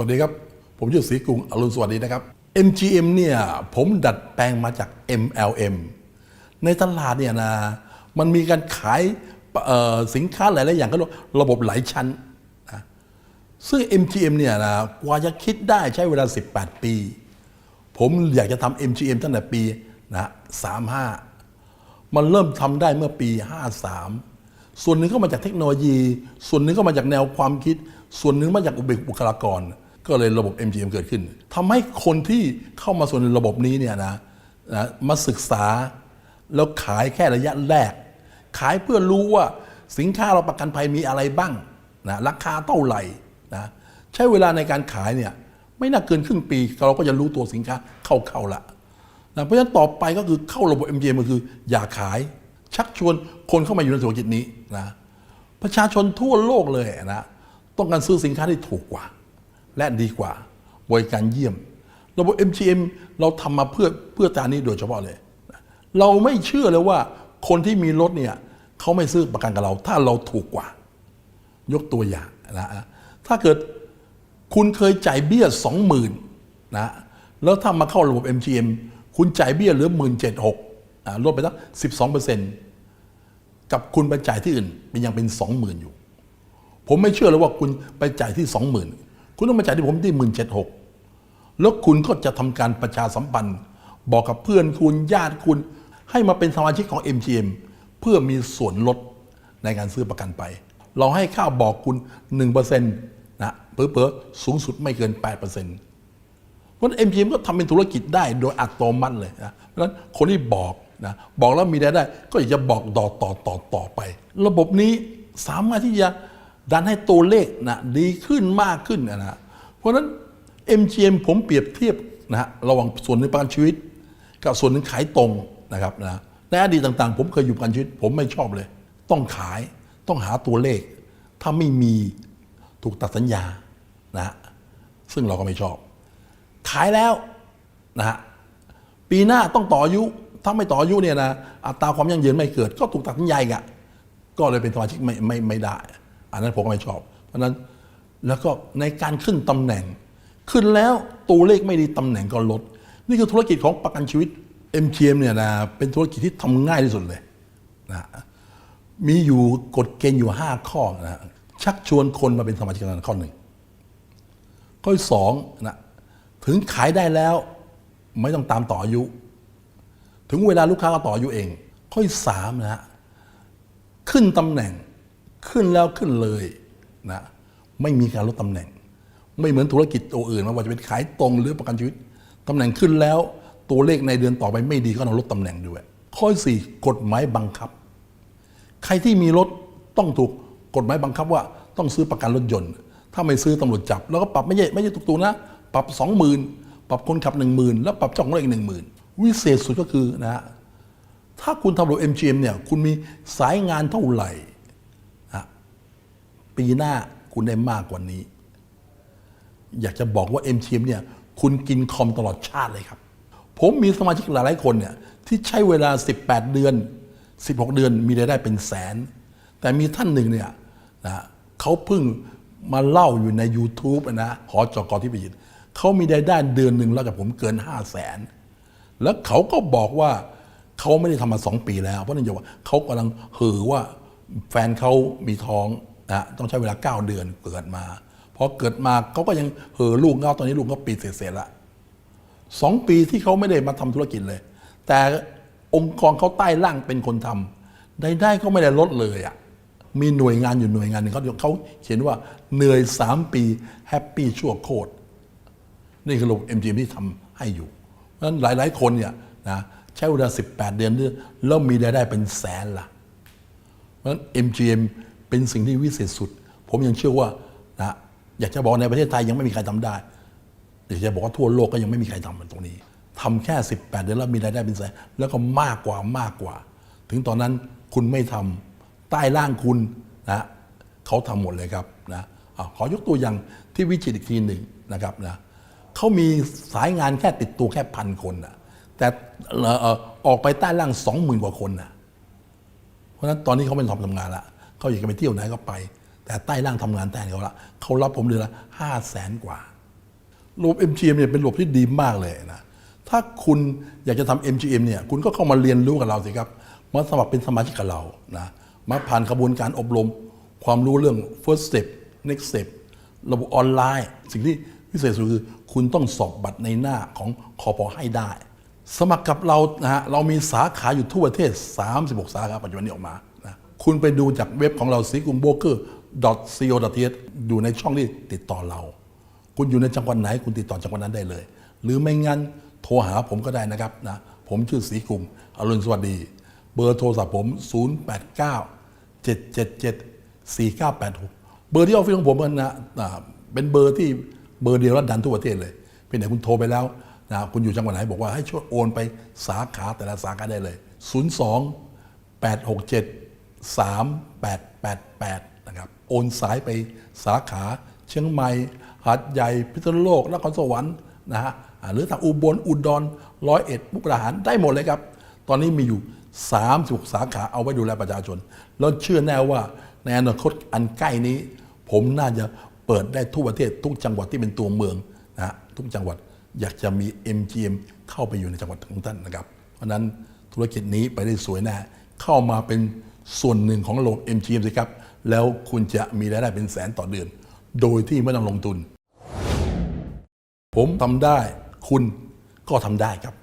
วัสดีครับ ผมชื่อศรีกรุงอรุณสวัสดีนะครับ MGM เนี่ยผมดัดแปลงมาจาก MLM ในตลาดเนี่ยนะมันมีการขายสินค้าหลาย ๆ อย่างก็ระบบหลายชั้นนะซึ่ง MGM เนี่ยนะกว่าจะคิดได้ใช้เวลา 18 ปี ผมอยากจะทำ MGM ตั้งแต่ปีนะ35 มันเริ่มทำได้เมื่อปี 53 ส่วนหนึ่งก็มาจากเทคโนโลยี ส่วนหนึ่งก็มาจากแนวความคิด ส่วนหนึ่งมาจากอุปบุคลากร ก็เลยระบบ MGM เกิดขึ้นทำให้คนที่เข้ามาส่วนในระบบนี้เนี่ยนะนะมาศึกษา แล้วขายแค่ระยะแรก ขายเพื่อรู้ว่าสินค้าเราประกันภัยมีอะไรบ้างนะราคาเท่าไหร่นะใช้เวลาในการขายเนี่ยไม่น่าเกินครึ่งปี เราก็จะรู้ตัวสินค้าเข้าๆละนะเพราะฉะนั้นต่อไปก็คือเข้าระบบ MGM ก็คืออย่าขาย ชักชวนคนเข้ามาอยู่ในธุรกิจนี้นะประชาชนทั่วโลกเลยนะต้องการซื้อสินค้าที่ถูกกว่า และดีกว่าบริการเยี่ยม ระบบ MGM เราทำมาเพื่อเพื่อตานี้โดยเฉพาะเลย เราไม่เชื่อเลยว่าคนที่มีรถเนี่ยเขาไม่ซื้อประกันกับเรา ถ้าเราถูกกว่า ยกตัวอย่างนะถ้าเกิดคุณเคยจ่ายเบี้ยสองหมื่นนะแล้วถ้ามาเข้าระบบ MGM คุณจ่ายเบี้ยเหลือหมื่นเจ็ดหกลดไปตั้งสิบสองเปอร์เซ็นต์กับคุณไปจ่ายที่อื่นเป็นยังเป็นสองหมื่นอยู่ ผมไม่เชื่อเลยว่าคุณไปจ่ายที่สองหมื่น คุณต้องมาจ่ายที่ผมที่หมื่นเจ็ดหกแล้วคุณก็จะทำการประชาสัมพันธ์ บอกกับเพื่อนคุณญาติคุณ ให้มาเป็นสมาชิกของ MGM เพื่อมีส่วนลดในการซื้อประกันไป เราให้ค่าบอกคุณ 1%นะเผลอๆสูงสุดไม่เกิน 8%เพราะฉะนั้น MGM ก็ทำเป็นธุรกิจได้โดยอัตโนมัติเลยนะเพราะฉะนั้นคนที่บอกนะบอกแล้วมีรายได้ ก็อยากจะบอกต่อต่อต่อต่อไป ระบบนี้สามารถที่จะ ดันให้ตัวเลขนะดีขึ้นมากขึ้นนะเพราะฉะนั้น MGM ผมเปรียบเทียบนะฮะระหว่างส่วนหนึ่งประกันชีวิต กับส่วนหนึ่งขายตรงนะครับนะในอดีตต่างๆ ผมเคยอยู่ประกันชีวิต ผมไม่ชอบเลย ต้องขายต้องหาตัวเลข ถ้าไม่มีถูกตัดสัญญานะฮะซึ่งเราก็ไม่ชอบ ขายแล้วนะฮะปีหน้าต้องต่ออายุถ้าไม่ต่ออายุเนี่ยนะอัตราความยั่งยืนไม่เกิด ก็ถูกตัดสัญญาอีกอะก็เลยเป็นสมาชิกไม่ไม่ไม่ได้ อันนั้นผมไม่ชอบ เพราะนั้นแล้วก็ในการขึ้นตำแหน่ง ขึ้นแล้วตัวเลขไม่ดีตำแหน่งก็ลด นี่คือธุรกิจของประกันชีวิต MGM เนี่ยนะเป็นธุรกิจที่ทำง่ายที่สุดเลยนะมีอยู่กฎเกณฑ์อยู่ 5 ข้อนะชักชวนคนมาเป็นสมาชิกนั้นข้อหนึ่งข้อสองนะถึงขายได้แล้วไม่ต้องตามต่ออายุ ถึงเวลาลูกค้าก็ต่ออายุเอง ข้อสามนะฮะขึ้นตำแหน่ง ขึ้นแล้วขึ้นเลยนะไม่มีการลดตำแหน่ง ไม่เหมือนธุรกิจตัวอื่นไม่ว่าจะเป็นขายตรงหรือประกันชีวิตตำแหน่งขึ้นแล้วตัวเลขในเดือนต่อไปไม่ดีก็ต้องลดตำแหน่งด้วย ข้อสี่กฎหมายบังคับ ใครที่มีรถต้องถูกกฎหมายบังคับว่าต้องซื้อประกันรถยนต์ ถ้าไม่ซื้อตำรวจจับ แล้วก็ปรับไม่ใช่ไม่ใช่ตุกๆนะ ปรับสองหมื่นปรับคนขับหนึ่งหมื่นแล้วปรับเจ้าของรถอีกหนึ่งหมื่นวิเศษสุดก็คือนะฮะถ้าคุณทำรถ MGM เนี่ยคุณมีสายงานเท่าไหร่ ปีหน้าคุณได้มากกว่านี้ อยากจะบอกว่า MGM เนี่ยคุณกินคอมตลอดชาติเลยครับ ผมมีสมาชิกหลายๆคนเนี่ยที่ใช้เวลา 18 เดือน 16 เดือนมีรายได้เป็นแสน แต่มีท่านหนึ่งเนี่ยนะเขาเพิ่งมาเล่าอยู่ใน YouTube นะหอจกที่ไปยินเขามีรายได้เดือนหนึ่งแล้วกับผมเกิน 5 0 0แสนแล้วเขาก็บอกว่าเขาไม่ได้ทำมาสองปีแล้ว เพราะนั่นจะว่าเขากำลังเห่อว่าแฟนเขามีท้อง นะต้องใช้เวลา 9 เดือนเกิดมาพอเกิดมาเขาก็ยังเห่อลูกเงาตอนนี้ลูกก็ปีเศษละสองปีที่เขาไม่ได้มาทำธุรกิจเลย แต่องค์กรเขาใต้ล่างเป็นคนทำได้ได้ก็ไม่ได้ลดเลยอะ่ะมีหน่วยงานอยู่หน่วยงานหนึ่งเขาเขาเขียนว่าเหนื่อยสามปีแฮปปี้ชั่วโคตรนี่คือระบบ MGM ที่ทำให้อยู่ เพราะฉะนั้นหลาย ๆ คนเนี่ยนะใช้เวลา 18 เดือนแล้วมีรายได้เป็นแสนละเพราะฉะนั้น MGM เป็นสิ่งที่วิเศษสุด ผมยังเชื่อว่านะอยากจะบอกในประเทศไทยยังไม่มีใครทำได้อยากจะบอกว่าทั่วโลกก็ยังไม่มีใครทำมันตรงนี้ทำแค่ 18 เดือนแล้วมีรายได้เป็นแสนแล้วก็มากกว่ามากกว่า ถึงตอนนั้นคุณไม่ทำใต้ล่างคุณนะเขาทำหมดเลยครับนะอขอยกตัวอย่างที่วิจิตรอีกทีหนึ่งนะครับนะเขามีสายงานแค่ติดตัวแค่พันคนนะแต่ออเอ่อออกไปใต้ล่างสองหมื่นกว่าคนนะเพราะฉะนั้นตอนนี้เขาไม่ทำทำงานละ เขาอยากจะไปเที่ยวไหนก็ไป แต่ใต้ล่างทำงานแทนเขาละเขารับผมเดือนละห้าแสนกว่าระบบ MGM เนี่ยเป็นระบบที่ดีมากเลยนะถ้าคุณอยากจะทำ MGM เนี่ยคุณก็เข้ามาเรียนรู้กับเราสิครับมาสมัครเป็นสมาชิกกับเรานะมาผ่านกระบวนการอบรม ความรู้เรื่อง first step next step ระบบออนไลน์ สิ่งที่พิเศษสุดคือคุณต้องสอบบัตรในหน้าของคอปอให้ได้ สมัครกับเรานะฮะเรามีสาขาอยู่ทั่วประเทศ 36 สาขาปัจจุบันนี้ออกมา คุณไปดูจากเว็บของเราสีกุมโบเกอร์ co th อยู่ในช่องที่ติดต่อเรา คุณอยู่ในจังหวัดไหน คุณติดต่อจังหวัดนั้นได้เลย หรือไม่งั้นโทรหาผมก็ได้นะครับนะผมชื่อศรีกรุงอรุณสวัสดี เบอร์โทรศัพท์ผม 089 777 4986 เบอร์ที่ออฟฟิศของผมนะเป็นเบอร์ที่เบอร์เดียวรัดดันทั่วประเทศเลยเป็นไหนคุณโทรไปแล้วนะคุณอยู่จังหวัดไหนบอกว่าให้ช่วยโอนไปสาขาแต่ละสาขาได้เลย 02 867 3888 นะครับ โอนสายไปสาขาเชียงใหม่ หาดใหญ่ พิษณุโลก นครสวรรค์นะฮะ หรือทางอุบล อุดร ร้อยเอ็ดมุกดาหาร ได้หมดเลยครับ ตอนนี้มีอยู่ 36 สาขาเอาไว้ดูแลประชาชน แล้วเชื่อแน่ว่าในอนาคตอันใกล้นี้ ผมน่าจะเปิดได้ทั่วประเทศทุกจังหวัดที่เป็นตัวเมืองนะฮะ ทุกจังหวัดอยากจะมี MGM เข้าไปอยู่ในจังหวัดของท่านนะครับ เพราะฉะนั้นธุรกิจนี้ไปได้สวยแน่เข้ามาเป็น ส่วนหนึ่งของระบบ MGM สิครับ แล้วคุณจะมีรายได้เป็นแสนต่อเดือน โดยที่ไม่ต้องลงทุน ผมทำได้คุณก็ทำได้ครับ